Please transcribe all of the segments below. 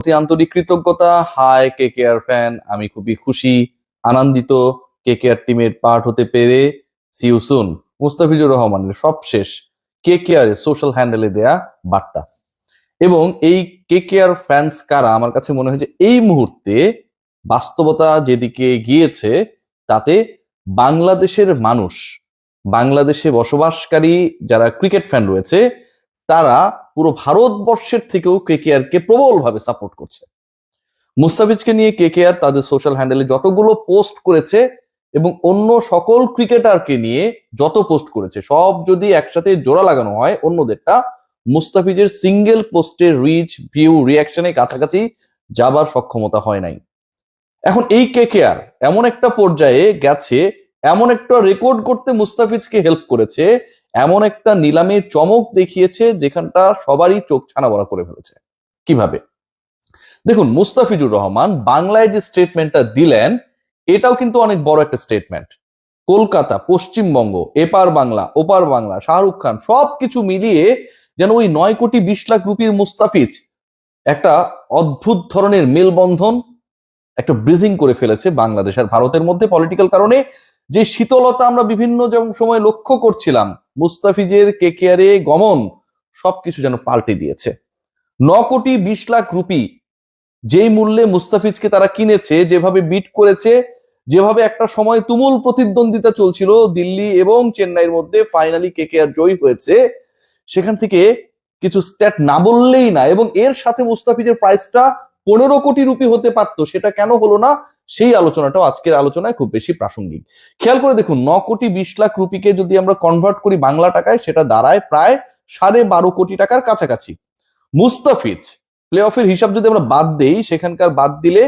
প্রতি আন্তরিক কৃতজ্ঞতা। হাই কে কে আর ফ্যান আমি খুবই খুশি, আনন্দিত। কে কে আর টিমের পার্ট হতে পেরে সিউ সুন মুস্তাফিজুর রহমানের সবশেষ কে কে আর সোশ্যাল হ্যান্ডেলে দেয়া বার্তা। এবং এই কে কে আর ফ্যান্স কারা, আমার কাছে মনে হয় যে এই মুহূর্তে বাস্তবতা যেদিকে গিয়েছে, তাতে বাংলাদেশের মানুষ, বাংলাদেশে বসবাসকারী যারা ক্রিকেট ফ্যান রয়েছে, তারা পুরো ভারতবর্ষের থেকেও কেকেআর কে আর কে প্রবলভাবে সাপোর্ট করছে। মুস্তাফিজকে নিয়ে কেকেআর তাদের সোশ্যাল হ্যান্ডেলে যতগুলো পোস্ট করেছে এবং অন্য সকল ক্রিকেটারকে নিয়ে যত পোস্ট করেছে, সব যদি একসাথে জোড়া লাগানো হয় অন্যদেরটা, মুস্তাফিজের সিঙ্গেল পোস্টের রিচ ভিউ রিয়াকশনে কাছাকাছি যাবার সক্ষমতা হয় নাই। এখন এই কেকেআর এমন একটা পর্যায়ে গেছে, এমন একটা রেকর্ড করতে মুস্তাফিজকে হেল্প করেছে এমন একটা নিলামে চমক দেখিয়েছে যেখানটা সবারই চোখ ছানা করে ফেলেছে। কীভাবে? দেখুন, মুস্তাফিজুর রহমান বাংলায় যে স্টেটমেন্টটা দিলেন, এটাও কিন্তু অনেক বড় একটা স্টেটমেন্ট কলকাতা, পশ্চিমবঙ্গ, এপার বাংলা, ওপার বাংলা, শাহরুখ খান, সবকিছু মিলিয়ে যেন ওই নয় কোটি বিশ লাখ রুপির মুস্তাফিজ একটা অদ্ভুত ধরনের মেলবন্ধন, একটা ব্রিজিং করে ফেলেছে বাংলাদেশ আর ভারতের মধ্যে পলিটিক্যাল কারণে। যে শীতলতা আমরা বিভিন্ন সময় লক্ষ্য করছিলাম, মুস্তাফিজের কেকেআরে গমন সবকিছু যেন পাল্টে দিয়েছে। ন কোটি বিশ লাখ রুপি যেই মূল্যে মুস্তাফিজকে তারা কিনেছে, যেভাবে বিট করেছে, যেভাবে একটা সময় তুমুল প্রতিদ্বন্দ্বিতা চলছিল দিল্লি এবং চেন্নাইয়ের মধ্যে ফাইনালি কেকেআর জয়ী হয়েছে, সেখান থেকে কিছু স্ট্যাট না বললেই না এবং এর সাথে মুস্তাফিজের প্রাইসটা পনেরো কোটি রুপি হতে পারতো, সেটা কেন হলো না? সেই আলোচনাটাও আজকের আলোচনায় খুব বেশি প্রাসঙ্গিক। খেয়াল করে দেখুন, ন কোটি বিশ লাখ রুপিকে যদি আমরা কনভার্ট করি বাংলা টাকায়, সেটা দাঁড়ায় প্রায় সাড়ে বারো কোটি টাকার কাছাকাছি। মুস্তাফিজ প্লে অফের হিসাব যদি আমরা বাদ দেই, সেখানকার বাদ দিলে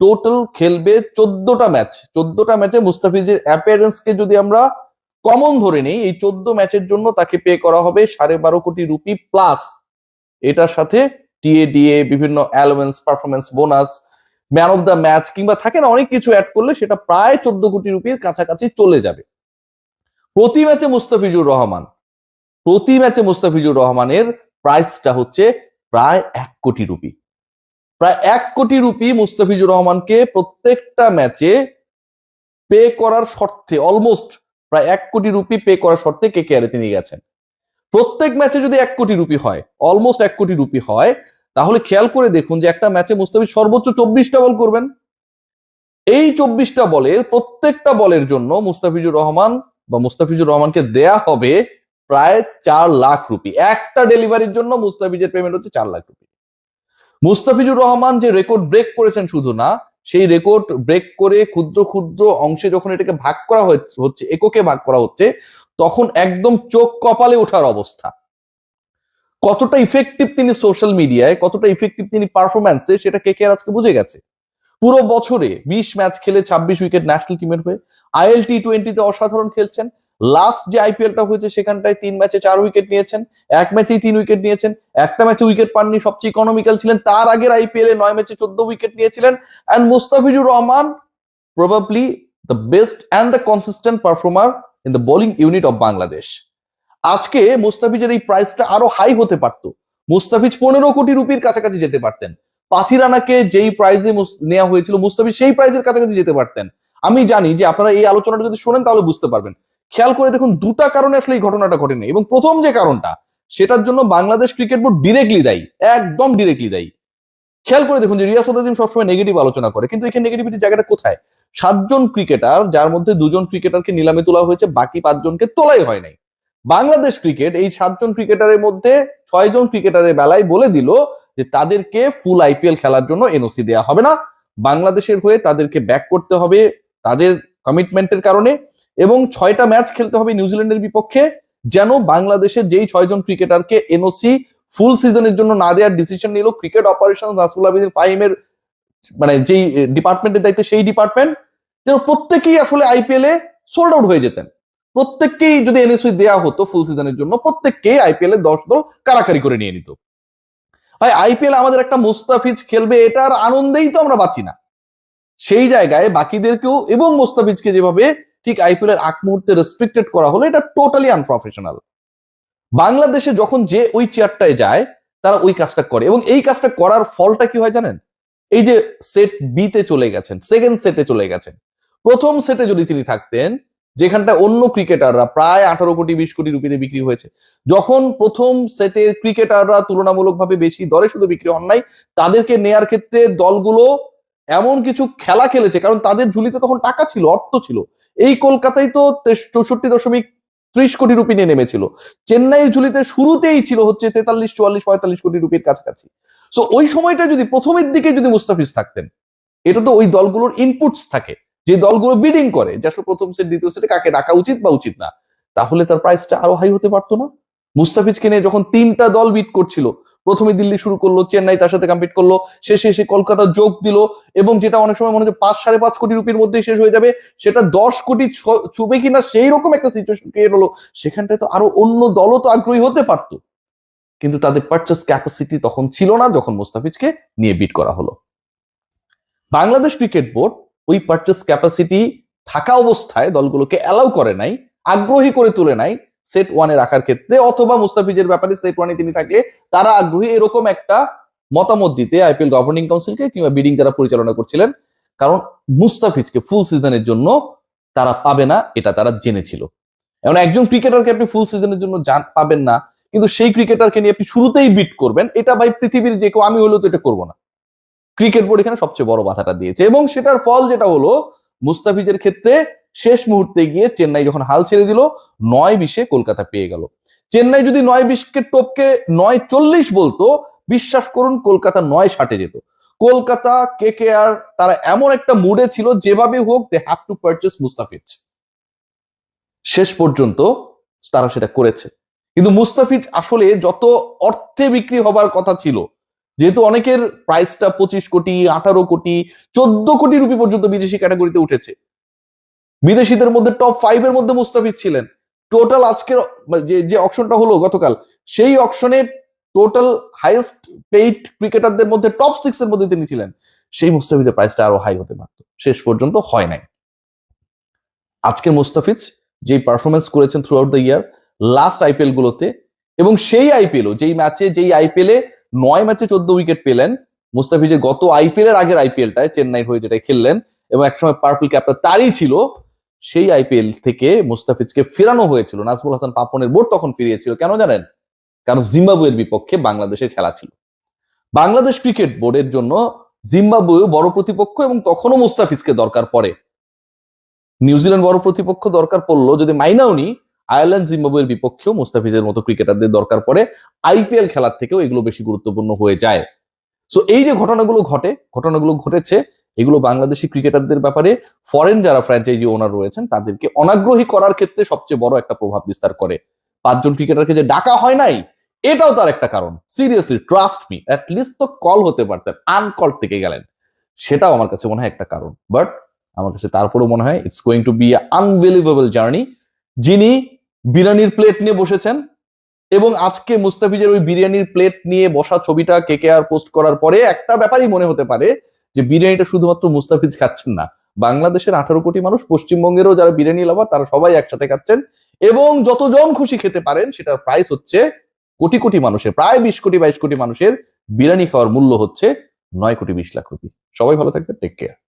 টোটাল খেলবে চোদ্দটা ম্যাচ চোদ্দটা ম্যাচে মুস্তাফিজের অ্যাপিয়ারেন্সকে যদি আমরা কমন ধরে নেই, এই চোদ্দ ম্যাচের জন্য তাকে পে করা হবে সাড়ে বারো কোটি রুপি প্লাস এটার সাথে টিএডিএ বিভিন্ন allowance performance bonus man of the match কিংবা থাকে না, অনেক কিছু অ্যাড করলে সেটা প্রায় চোদ্দ কোটি রুপির কাছাকাছি চলে যাবে। প্রতি ম্যাচে মুস্তাফিজুর রহমান, প্রতি ম্যাচে মুস্তাফিজুর রহমানের প্রাইসটা হচ্ছে প্রায় এক কোটি রুপি। প্রায় এক কোটি রুপি মুস্তাফিজুর রহমানকে প্রত্যেকটা ম্যাচে পে করার শর্তে অলমোস্ট প্রায় এক কোটি রুপি পে করার শর্তে কে কে তিনি গেছেন। প্রত্যেক ম্যাচে যদি এক কোটি রুপি হয় অলমোস্ট এক কোটি রুপি হয় তাহলে খেয়াল করে দেখুন যে একটা ম্যাচে মুস্তাফিজ সর্বোচ্চ চব্বিশটা বল করবেন। এই চব্বিশটা বলের প্রত্যেকটা বলের জন্য মুস্তাফিজুর রহমান বা মুস্তাফিজুর রহমানকে দেয়া হবে প্রায় চার লাখ রুপি। একটা ডেলিভারির জন্য মুস্তাফিজের পেমেন্ট হচ্ছে চার লাখ রুপি। মুস্তাফিজুর রহমান যে রেকর্ড ব্রেক করেছেন শুধু না, সেই রেকর্ড ব্রেক করে ক্ষুদ্র ক্ষুদ্র অংশে যখন এটাকে ভাগ করা হচ্ছে, এককে ভাগ করা হচ্ছে, তখন একদম চোখ কপালে ওঠার অবস্থা। কতটা ইফেক্টিভ তিনি সোশ্যাল মিডিয়ায় কতটা ইফেক্টিভ তিনি পারফরম্যান্সে সেটা কে কে আজকে বুঝে গেছে? পুরো বছরে বিশ ম্যাচ খেলে ছাব্বিশ উইকেট ন্যাশনাল টিমের হয়ে আইএল টি টোয়েন্টিতে অসাধারণ খেলছেন। লাস্ট যে আইপিএলটা হয়েছে সেখানটায় তিন ম্যাচে চার উইকেট নিয়েছেন। এক ম্যাচেই তিন উইকেট নিয়েছেন। একটা ম্যাচে উইকেট পাননি, সবচেয়ে ইকোনমিক্যাল ছিলেন। তার আগের আইপিএল এ নয় ম্যাচে চোদ্দ উইকেট নিয়েছিলেন। And Mustafizur Rahman probably the best and the consistent performer in the bowling unit of Bangladesh আজকে মুস্তাফিজের এই প্রাইসটা আরও হাই হতে পারত। মুস্তাফিজ পনেরো কোটি রুপির কাছাকাছি যেতে পারতেন। পাথিরানাকে যেই প্রাইজে নেওয়া হয়েছিল, মুস্তাফিজ সেই প্রাইজের কাছাকাছি যেতে পারতেন। আমি জানি যে আপনারা এই আলোচনাটা যদি শোনেন তাহলে বুঝতে পারবেন। খেয়াল করে দেখুন, দুটা কারণে আসলে এই ঘটনাটা ঘটেনি। এবং প্রথম যে কারণটা, সেটার জন্য বাংলাদেশ ক্রিকেট বোর্ড ডিরেক্টলি দায়ী, একদম ডিরেক্টলি দায়ী। খেয়াল করে দেখুন যে রিয়াসাদ আজিম সবসময় নেগেটিভ আলোচনা করে, কিন্তু এখানে নেগেটিভিটির জায়গাটা কোথায়? সাতজন ক্রিকেটার যার মধ্যে দুজন ক্রিকেটারকে নিলামে তোলা হয়েছে, বাকি পাঁচজনকে তোলাই হয় নাই। বাংলাদেশ ক্রিকেট এই সাতজন ক্রিকেটারের মধ্যে ছয়জন ক্রিকেটারের বেলায় বলে দিল যে তাদেরকে ফুল আইপিএল খেলার জন্য এনওসি দেওয়া হবে না। বাংলাদেশের হয়ে তাদেরকে ব্যাক করতে হবে তাদের কমিটমেন্টের কারণে এবং ছয়টা ম্যাচ খেলতে হবে নিউজিল্যান্ডের বিপক্ষে যেন বাংলাদেশের যেই ছয়জন ক্রিকেটারকে এনওসি ফুল সিজনের জন্য না দেওয়ার ডিসিশন নিল ক্রিকেট অপারেশন নাসুল আবিদিন ফাহিমের মানে যেই ডিপার্টমেন্টের দায়িত্বে সেই ডিপার্টমেন্ট যেন প্রত্যেকেই আসলে আইপিএল এ সোল্ড আউট হয়ে যেতেন। প্রত্যেককেই যদি এনএসই দেওয়া হতো ফুল সিজনের জন্য, প্রত্যেককেই আইপিএল এ দশ দল কারাকারি করে নিয়ে নিত। ভাই আইপিএল আমাদের একটা মুস্তাফিজ খেলবে, এটার আনন্দেই তো আমরা পাচ্ছি না। সেই জায়গায় বাকিদেরকেও এবং মুস্তাফিজকে যেভাবে ঠিক আইপিএল এর আগ মুহূর্তে রেস্ট্রিক্টেড করা হলো, এটা টোটালি আনপ্রফেশনাল বাংলাদেশে যখন যে ওই চেয়ারটায় যায়, তারা ওই কাজটা করে এবং এই কাজটা করার ফলটা কি হয় জানেন? এই যে সেট বি তে চলে গেছেন সেকেন্ড সেটে চলে গেছেন। প্রথম সেটে যদি তিনি থাকতেন যেখানটা অন্য ক্রিকেটাররা প্রায় আঠারো কোটি, বিশ কোটি রুপিতে বিক্রি হয়েছে। যখন প্রথম সেটের ক্রিকেটাররা তুলনামূলকভাবে বেশি দরে শুধু বিক্রি হন নাই, তাদেরকে নেয়ার ক্ষেত্রে দলগুলো এমন কিছু খেলা খেলেছে, কারণ তাদের ঝুলিতে তখন টাকা ছিল, অর্থ ছিল। এই কলকাতায় তো চৌষট্টি দশমিক ত্রিশ কোটি রুপি নিয়ে নেমেছিল। চেন্নাই ঝুলিতে শুরুতেই ছিল হচ্ছে তেতাল্লিশ, চুয়াল্লিশ, পঁয়তাল্লিশ কোটি রুপির কাছাকাছি। সো ওই সময়টা যদি প্রথমের দিকে যদি মুস্তাফিজ থাকতেন, এটা তো ওই দলগুলোর ইনপুটস থাকে। যে দলগুলো বিডিং করে, যে আসলে প্রথম সেট দ্বিতীয় সেটে কাকে ডাকা উচিত বা উচিত না, তাহলে তার প্রাইসটা আরও হাই হতে পারতো না। মুস্তাফিজকে নিয়ে যখন তিনটা দল বিট করছিল, প্রথমে দিল্লি শুরু করল, চেন্নাই তার সাথে কম্পিট করল, শেষে এসে কলকাতা যোগ দিল এবং যেটা অনেক সময় মনে হচ্ছে পাঁচ সাড়ে পাঁচ কোটি রুপির মধ্যেই শেষ হয়ে যাবে, সেটা দশ কোটি ছুবে কিনা সেই রকম একটা সিচুয়েশন ক্রিয়েট হলো। সেখানটায় তো আরও অন্য দলও তো আগ্রহী হতে পারতো। কিন্তু তাদের পারচেস ক্যাপাসিটি তখন ছিল না, যখন মুস্তাফিজকে নিয়ে বিট করা হলো। বাংলাদেশ ক্রিকেট বোর্ড ওই পারচেস ক্যাপাসিটি থাকা অবস্থায় দলগুলোকে অ্যালাউ করে নাই, আগ্রহী করে তুলে নাই সেট ওয়ানে রাখার ক্ষেত্রে, অথবা মুস্তাফিজের ব্যাপারে সেট ওয়ানে তিনি থাকলে তারা আগ্রহী এরকম একটা মতামত দিতে আইপিএল গভর্নিং কাউন্সিলকে কিংবা বিডিং যারা পরিচালনা করছিলেন, কারণ মুস্তাফিজকে ফুল সিজনের জন্য তারা পাবে না, এটা তারা জেনেছিল। এখন একজন ক্রিকেটারকে আপনি ফুল সিজনের জন্য জান পাবেন না, কিন্তু সেই ক্রিকেটারকে নিয়ে আপনি শুরুতেই বিট করবেন, এটা ভাই পৃথিবীর যে কেউ, আমি হলেও তো এটা করব না। ক্রিকেট বোর্ড এখানে সবচেয়ে বড় বাধাটা দিয়েছে। এবং সেটার ফল যেটা হলো, মুস্তাফিজের ক্ষেত্রে শেষ মুহূর্তে গিয়ে চেন্নাই যখন হাল ছেড়ে দিল, নয় বিশে কলকাতা পেয়ে গেল। চেন্নাই যদি নয় বিশকে টপকে নয় চল্লিশ বলতো, বিশ্বাস করুন কলকাতা নয় ষাটে যেত। কলকাতা কে কে আর তারা এমন একটা মুডে ছিল, যেভাবে হোক they have to purchase Mustafiz. শেষ পর্যন্ত তারা সেটা করেছে। কিন্তু মুস্তাফিজ আসলে যত অর্থে বিক্রি হবার কথা ছিল যেহেতু অনেকের প্রাইসটা পঁচিশ কোটি, আঠারো কোটি, চোদ্দ কোটি রুপি পর্যন্ত বিদেশি ক্যাটাগরিতে উঠেছে। বিদেশিদের মধ্যে টপ ফাইভ এর মধ্যে মুস্তাফিজ ছিলেন। টোটাল আজকের যে যে অপশনটা হলো গতকাল, সেই অপশনে টোটাল হাইয়েস্ট পেইড ক্রিকেটারদের মধ্যে টপ সিক্স এর মধ্যে তিনি ছিলেন। সেই মুস্তাফিজের প্রাইসটা আরও হাই হতে পারত। শেষ পর্যন্ত হয় নাই। আজকের মুস্তাফিজ যে পারফরমেন্স করেছেন throughout the year last IPL গুলোতে, এবং সেই আইপিএলও যেই ম্যাচে যেই আইপিএলে নয় ম্যাচে চোদ্দ উইকেট পেলেন। মুস্তাফিজের গত আইপিএল এর আগের আইপিএলটায় চেন্নাই হয়ে যেটা খেললেন এবং একসময় পার্পল ক্যাপটা তারই ছিল, সেই আইপিএল থেকে মুস্তাফিজকে ফেরানো হয়েছিল। নাজমুল হাসান পাপনের বোর্ড তখন ফিরিয়েছিল, কেন জানেন? কারণ জিম্বাবুয়ের বিপক্ষে বাংলাদেশের খেলা ছিল। বাংলাদেশ ক্রিকেট বোর্ডের জন্য জিম্বাবুয়ে বড় প্রতিপক্ষ এবং তখনও মুস্তাফিজকে দরকার পড়ে। নিউজিল্যান্ড বড় প্রতিপক্ষ দরকার পড়ল, যদি মাইনাও নি আয়ারল্যান্ড, জিম্বাবুয়ের বিপক্ষেও মুস্তাফিজের মতো ক্রিকেটারদের দরকার পড়ে। আইপিএল খেলার থেকেও এগুলো বেশি গুরুত্বপূর্ণ হয়ে যায়। সো এই যে ঘটনাগুলো ঘটে, ঘটনাগুলো ঘটেছে, এগুলো বাংলাদেশি ক্রিকেটারদের ব্যাপারে ফরেন যারা ফ্র্যাঞ্চাইজি ওনার রয়েছেন, তাদেরকে অনাগ্রহী করার ক্ষেত্রে সবচেয়ে বড় একটা প্রভাব বিস্তার করে। পাঁচজন ক্রিকেটারকে যে ডাকা হয় নাই, এটাও তার একটা কারণ। সিরিয়াসলি ট্রাস্ট মি লিস্ট তো কল হতে পারতেন আনকল থেকে গেলেন। সেটাও আমার কাছে মনে হয় একটা কারণ। বাট আমার কাছে তারপরেও মনে হয় it's going to be unbelievable journey যিনি বিরিয়ানির প্লেট নিয়ে বসেছেন এবং আজকে মুস্তাফিজের ওই বিরিয়ানির প্লেট নিয়ে বসা ছবিটা কে কে আর পোস্ট করার পরে একটা ব্যাপারই মনে হতে পারে যে বিরিয়ানিটা শুধুমাত্র মুস্তাফিজ খাচ্ছেন না। বাংলাদেশের আঠারো কোটি মানুষ, পশ্চিমবঙ্গেরও যারা বিরিয়ানি লাভার, তারা সবাই একসাথে খাচ্ছেন এবং যতজন খুশি খেতে পারেন, সেটার প্রাইস হচ্ছে কোটি কোটি মানুষের, প্রায় বিশ কোটি বাইশ কোটি মানুষের বিরিয়ানি খাওয়ার মূল্য হচ্ছে নয় কোটি বিশ লাখ রুপি। সবাই ভালো থাকবে টেক কেয়ার